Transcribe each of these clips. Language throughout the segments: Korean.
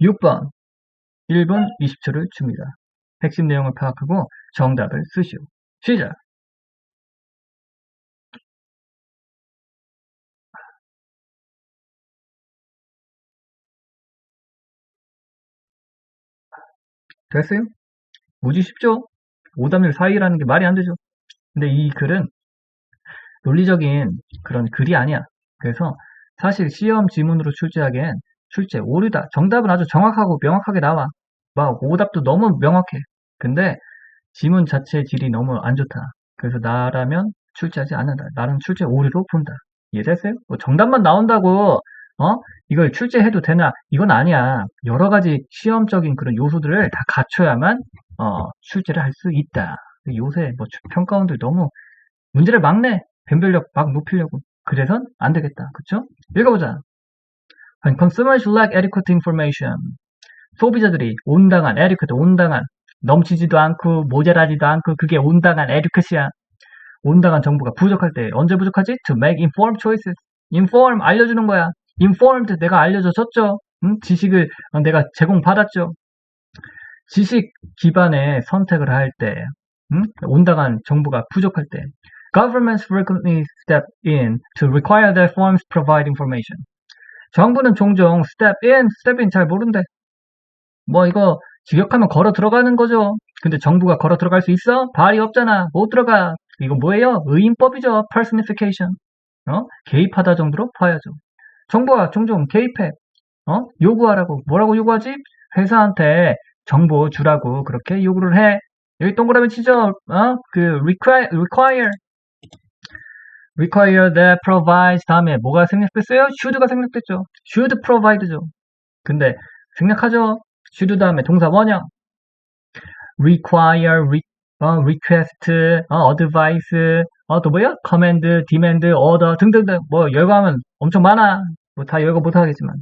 6번 1분 20초를 줍니다. 핵심 내용을 파악하고 정답을 쓰시오. 시작! 됐어요? 무지 쉽죠? 오답률 4위라는 게 말이 안 되죠? 근데 이 글은 논리적인 그런 글이 아니야. 그래서 사실 시험 지문으로 출제하기엔 출제 오류다. 정답은 아주 정확하고 명확하게 나와. 막 오답도 너무 명확해. 근데 지문 자체의 질이 너무 안 좋다. 그래서 나라면 출제하지 않는다. 나는 출제 오류로 본다. 이해됐어요? 뭐 정답만 나온다고 어? 이걸 출제해도 되나? 이건 아니야. 여러 가지 시험적인 그런 요소들을 다 갖춰야만 어, 출제를 할 수 있다. 요새 뭐 평가원들 너무 문제를 막내 변별력 막 높이려고 그래선 안 되겠다. 그쵸? 읽어보자. When consumers lack adequate information, 소비자들이 온당한, adequate, 온당한, 넘치지도 않고 모자라지도 않고 그게 온당한 adequate야. 온당한 정보가 부족할 때 언제 부족하지? To make informed choices. inform 알려주는 거야. informed 내가 알려줬죠. 응? 지식을 내가 제공받았죠. 지식 기반의 선택을 할 때, 응? 온당한 정보가 부족할 때, governments frequently step in to require their forms provide information. 정부는 종종 step in, step in 잘 모른대. 뭐 이거 직역하면 걸어 들어가는 거죠. 근데 정부가 걸어 들어갈 수 있어? 발이 없잖아. 못 들어가. 이거 뭐예요? 의인법이죠. personification. 어? 개입하다 정도로 봐야죠. 정부가 종종 개입해. 어? 요구하라고. 뭐라고 요구하지? 회사한테 정보 주라고 그렇게 요구를 해. 여기 동그라미 치죠. 어? 그 require, require. Require that provides 다음에 뭐가 생략됐어요? should가 생략됐죠. should provide죠. 근데 생략하죠. should 다음에 동사 원형. require, re, 어, request, 어, advice, 어, 또 뭐야? command, demand, order 등등등 뭐 열거하면 엄청 많아. 뭐 다 열거 못하겠지만.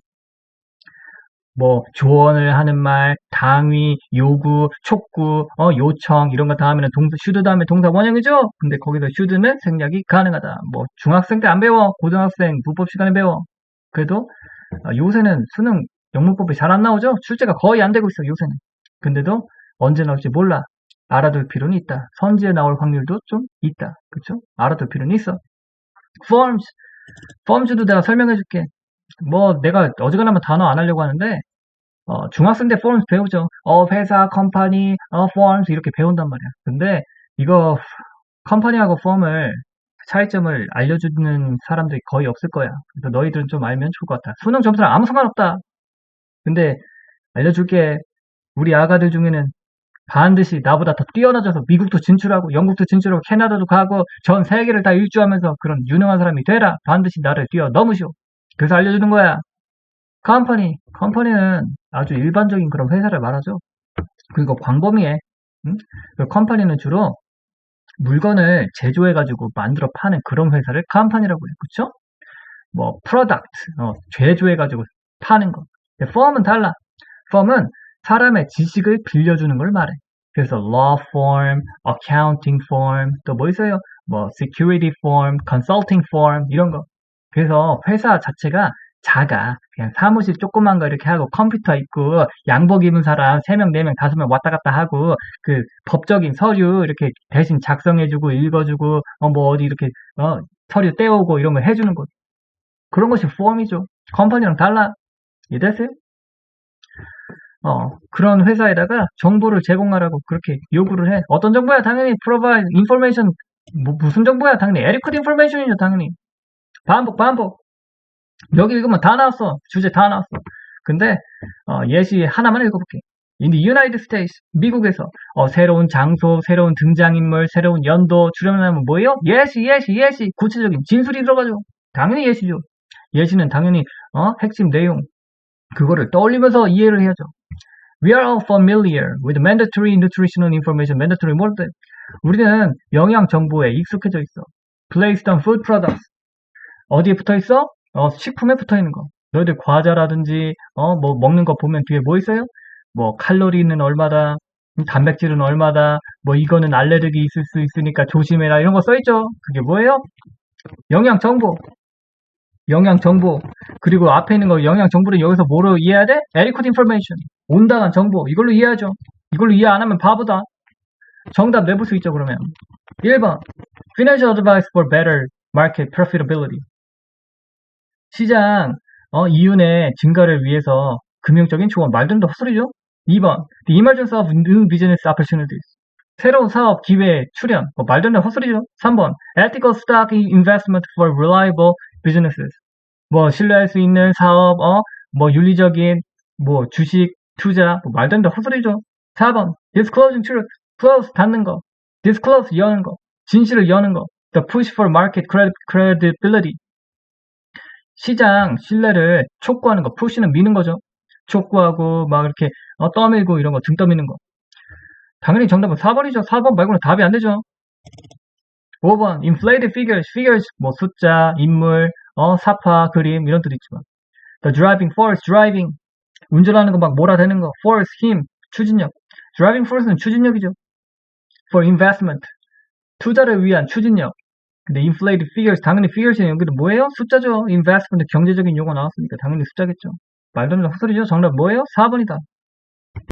뭐 조언을 하는 말, 당위, 요구, 촉구, 어, 요청 이런 거 다음에는 동사 should 다음에 동사 원형이죠. 근데 거기서 should는 생략이 가능하다. 뭐 중학생 때 안 배워, 고등학생 문법 시간에 배워. 그래도 어, 요새는 수능 영문법이 잘 안 나오죠. 출제가 거의 안 되고 있어 요새는. 근데도 언제 나올지 몰라. 알아둘 필요는 있다. 선지에 나올 확률도 좀 있다. 그쵸? 알아둘 필요는 있어. forms. forms도 내가 설명해 줄게. 뭐 내가 어지간하면 단어 안 하려고 하는데 어, 중학생 때 forms 배우죠. 어, 회사, 컴퍼니, 어, forms 이렇게 배운단 말이야. 근데 이거 컴퍼니하고 form을 차이점을 알려주는 사람들이 거의 없을 거야. 그래서 너희들은 좀 알면 좋을 것 같아. 수능 점수랑 아무 상관없다. 근데 알려줄게. 우리 아가들 중에는 반드시 나보다 더 뛰어나져서 미국도 진출하고 영국도 진출하고 캐나다도 가고 전 세계를 다 일주하면서 그런 유능한 사람이 되라. 반드시 나를 뛰어넘으시오. 그래서 알려주는 거야. 컴퍼니. 컴퍼니는 아주 일반적인 그런 회사를 말하죠. 그리고 광범위해. 응? 그 컴퍼니는 주로 물건을 제조해가지고 만들어 파는 그런 회사를 컴퍼니라고 해요. 그쵸? 뭐, 프로덕트, 어, 제조해가지고 파는 거. 펌은 달라. 펌은 사람의 지식을 빌려주는 걸 말해. 그래서 law firm, accounting firm, 또 뭐 있어요? 뭐 security firm, consulting firm 이런 거. 그래서 회사 자체가 작아. 그냥 사무실 조그만 거 이렇게 하고 컴퓨터 있고 양복 입은 사람 3명, 4명, 5명 왔다 갔다 하고 그 법적인 서류 이렇게 대신 작성해주고 읽어주고 어 뭐 어디 이렇게 어 서류 떼오고 이런 거 해주는 거. 그런 것이 폼이죠. 컴퍼니랑 달라. 이해됐어요? 어, 그런 회사에다가 정보를 제공하라고 그렇게 요구를 해. 어떤 정보야? 당연히 provide information. 뭐, 무슨 정보야? 당연히 adequate information이죠, 당연히. 반복, 반복. 여기 읽으면 다 나왔어. 주제 다 나왔어. 근데, 어, 예시 하나만 읽어볼게. In the United States, 미국에서, 어, 새로운 장소, 새로운 등장인물, 새로운 연도, 출연하면 뭐예요? 예시, 예시, 예시. 구체적인 진술이 들어가죠. 당연히 예시죠. 예시는 당연히, 어, 핵심 내용. 그거를 떠올리면서 이해를 해야죠. We are all familiar with mandatory nutritional information. mandatory 뭘 때? 우리는 영양 정보에 익숙해져 있어. Placed on food products. 어디에 붙어 있어? 어, 식품에 붙어 있는 거. 너희들 과자라든지 어, 뭐 먹는 거 보면 뒤에 뭐 있어요? 뭐 칼로리는 얼마다, 단백질은 얼마다, 뭐 이거는 알레르기 있을 수 있으니까 조심해라 이런 거 써 있죠. 그게 뭐예요? 영양 정보. 영양 정보. 그리고 앞에 있는 거 영양 정보를 여기서 뭐로 이해해야 돼? adequate information. 온당한 정보. 이걸로 이해하죠. 이걸로 이해 안 하면 바보다. 정답 내볼 수 있죠, 그러면. 1번. Financial advice for better market profitability. 시장 어, 이윤의 증가를 위해서 금융적인 조언. 말도 더 헛소리죠? 2번. The emergence of new business opportunities. 새로운 사업 기회 출현. 뭐 말도 안 되는 헛소리죠? 3번. Ethical stock investment for reliable businesses. 뭐 신뢰할 수 있는 사업, 어, 뭐 윤리적인 뭐 주식 투자, 뭐 말도 안 되는 헛소리죠? 4번. Disclosing truth. Close 닫는 거. Disclose 여는 거. 진실을 여는 거. The push for market credi- credibility. 시장 신뢰를 촉구하는 거. push는 미는 거죠. 촉구하고 막 이렇게 어, 떠밀고 이런 거 등 떠미는 거. 당연히 정답은 4번이죠. 4번 말고는 답이 안 되죠. 5번 inflated figures, figures 뭐 숫자, 인물, 어 사파, 그림 이런 뜻 있지만 the driving force, driving 운전하는 거 막 몰아대는 거, force 힘, 추진력. driving force는 추진력이죠. for investment 투자를 위한 추진력. 근데 inflated figures 당연히 figures는 여기도 뭐예요? 숫자죠. investment 경제적인 용어 나왔으니까 당연히 숫자겠죠. 말도 안 되는 헛소리죠. 정답 뭐예요? 4번이다.